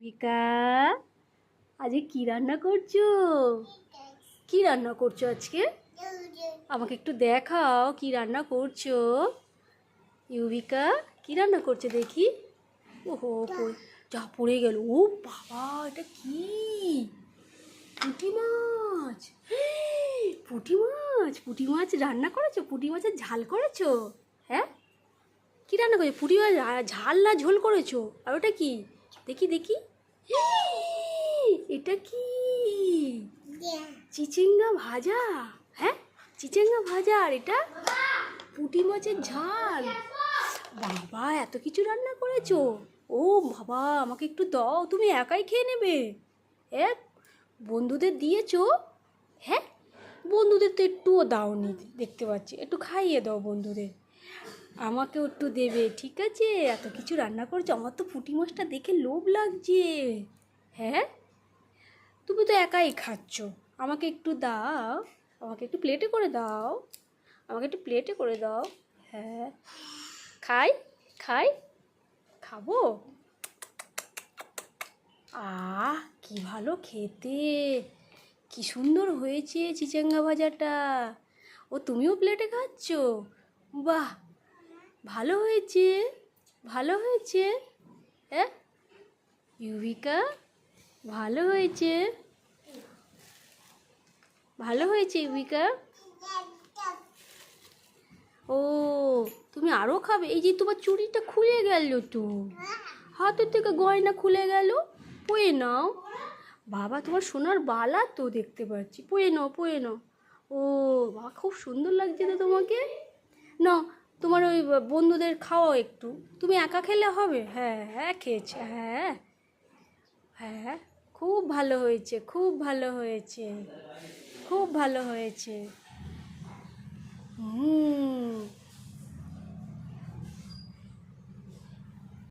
ভিকা আজকে কি রান্না করছ? কি রান্না করছ আজকে? আমাকে একটু দেখাও কি রান্না করছ। ইউবিকা কি রান্না করছ দেখি। ওহো যা পড়ে গেল। ও বাবা, এটা কি? পুঁটি মাছ। পুঁটি মাছ পুঁটি মাছ রান্না করেছ? পুঁটি মাছের ঝাল করেছ? হ্যাঁ? কি রান্না করেছ? পুঁটি মাছ ঝাল না ঝোল করেছ? আর ওটা কি? দেখি দেখি। এটা কি? চিচিঙ্গা ভাজা। হ্যাঁ? চিচিঙ্গা ভাজা আর এটা পুঁটি মাছের ঝাল। বাবা এত কিছু রান্না করেছ? ও বাবা আমাকে একটু দাও তুমি একাই খেয়ে নেবে। এক বন্ধুদের দিয়েছ? হ্যাঁ? বন্ধুদের তো একটুও দাওনি দেখতে পাচ্ছি। একটু খাইয়ে দাও বন্ধুদের। আমাকেও একটু দেবে, ঠিক আছে? এত কিছু রান্না করেছ, আমার তো পুঁটি মাছটা দেখে লোভ লাগছে। হ্যাঁ? তুমি তো একাই খাচ্ছ। আমাকে একটু দাও, আমাকে একটু প্লেটে করে দাও, আমাকে একটু প্লেটে করে দাও। হ্যাঁ? খাই খাই, খাব? আহ, কি ভালো খেতে! কি সুন্দর হয়েছে চিচিঙ্গা ভাজাটা। ও তুমিও প্লেটে খাচ্ছ? বাহ! ভালো হয়েছে? ভালো হয়েছে? হ্যাঁ ইউবিকা ভালো হয়েছে? ভালো হয়েছে ইউবিকা ও, তুমি আরও খাবে? এই যে তোমার চুড়িটা খুলে গেল তো। হাতের থেকে গয়না খুলে গেল। পয়ে নাও। বাবা, তোমার সোনার বালা তো দেখতে পাচ্ছি। পয়ে নাও পয়ে নাও। ও বাবা খুব সুন্দর লাগছে তো তোমাকে। না তোমার ওই বন্ধুদের খাওয়াও একটু। তুমি একা খেলে হবে? হ্যাঁ হ্যাঁ খেয়েছে। হ্যাঁ হ্যাঁ খুব ভালো হয়েছে, খুব ভালো হয়েছে, খুব ভালো হয়েছে। হুম